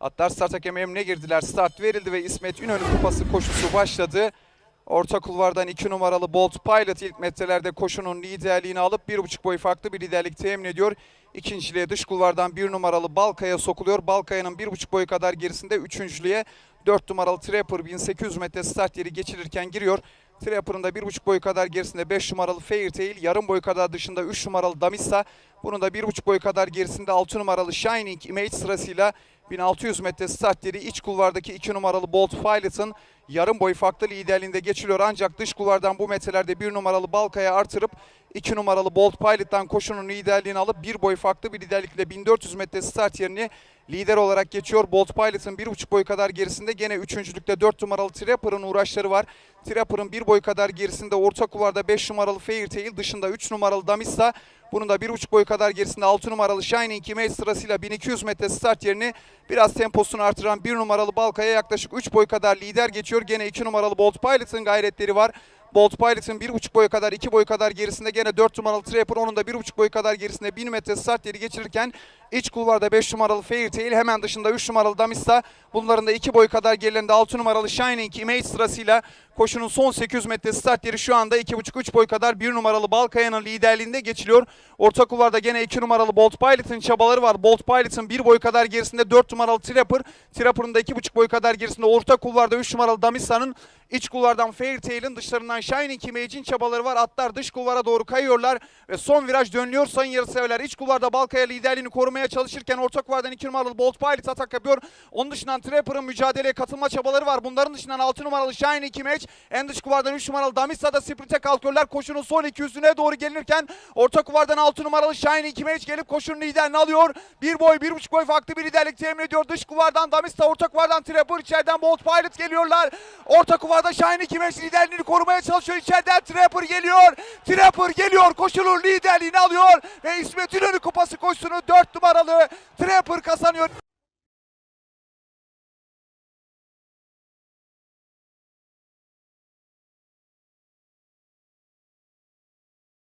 Atlar start hakemi emrine girdiler. Start verildi ve İsmet İnönü kupası koşusu başladı. Orta kulvardan 2 numaralı Bolt Pilot ilk metrelerde koşunun liderliğini alıp 1,5 boy farklı bir liderlik temin ediyor. İkinciliğe dış kulvardan 1 numaralı Balkaya sokuluyor. Balkaya'nın 1,5 boy kadar gerisinde üçüncülüğe 4 numaralı Trapper 1800 metre start yeri geçilirken giriyor. Trapper'ın da 1,5 boy kadar gerisinde 5 numaralı Fairtail, yarım boy kadar dışında 3 numaralı Damissa, bunun da 1,5 boy kadar gerisinde 6 numaralı Shining Image sırasıyla 1600 metre start yeri iç kulvardaki 2 numaralı Bolt Pilot'ın yarım boy farklı liderliğinde geçiliyor. Ancak dış kulvardan bu metrelerde 1 numaralı Balkaya artırıp 2 numaralı Bolt Pilot'tan koşunun liderliğini alıp 1 boy farklı bir liderlikle 1400 metre start yerini lider olarak geçiyor. Bolt Pilot'ın 1,5 boy kadar gerisinde gene üçüncülükte 4 numaralı Trapper'ın uğraşları var. Trapper'ın 1 boy kadar gerisinde orta kulvarda 5 numaralı Fairtail dışında 3 numaralı Damissa bunun da 1,5 boy kadar gerisinde 6 numaralı Shining Image sırasıyla 1200 metre start yerini biraz temposunu artıran 1 numaralı Balkaya yaklaşık 3 boy kadar lider geçiyor. Gene 2 numaralı Bolt Pilot'ın gayretleri var. Bolt Pilot'ın 1,5 boy kadar 2 boy kadar gerisinde gene 4 numaralı Trapper onun da 1,5 boy kadar gerisinde 1000 metre start yeri geçirirken iç kulvarda 5 numaralı Fairtail hemen dışında 3 numaralı Damissa bunların da 2 boy kadar gerilerinde 6 numaralı Shining Image sırasıyla koşunun son 800 metre start yeri şu anda 2,5-3 boy kadar 1 numaralı Balkaya'nın liderliğinde geçiliyor. Orta kulvarda gene 2 numaralı Bolt Pilot'ın çabaları var. Bolt Pilot'ın 1 boy kadar gerisinde 4 numaralı Trapper. Trapper'ın da 2,5 boy kadar gerisinde orta kulvarda 3 numaralı Damissa'nın iç kulvardan Fairtail'in dışlarından Shining Image'in çabaları var. Atlar dış kulvara doğru kayıyorlar ve son viraj dönüyor sayın yarışseverler. İç kulvarda Balkaya liderliğini korumaya çalışırken orta kulvardan 2 numaralı Bolt Pilot atak yapıyor. Onun dışından Trapper'ın mücadeleye katılma çabaları var. Bunların dışından 6 numaralı Shining Image en dış kuvardan 3 numaralı Damissa da sprinte kalkıyorlar. Koşunun son 200'üne doğru gelirken orta kuvardan 6 numaralı Shining Image gelip koşunun liderini alıyor. Bir boy, bir buçuk boy farklı bir liderlik temin ediyor. Dış kuvardan Damissa, orta kuvardan Trapper, içeriden Bolt Pilot geliyorlar. Orta kuvarda Shining Image liderliğini korumaya çalışıyor. İçeriden Trapper geliyor. Trapper geliyor. Koşunun liderliğini alıyor. Ve İsmet İnönü kupası koşusunu 4 numaralı Trapper kazanıyor.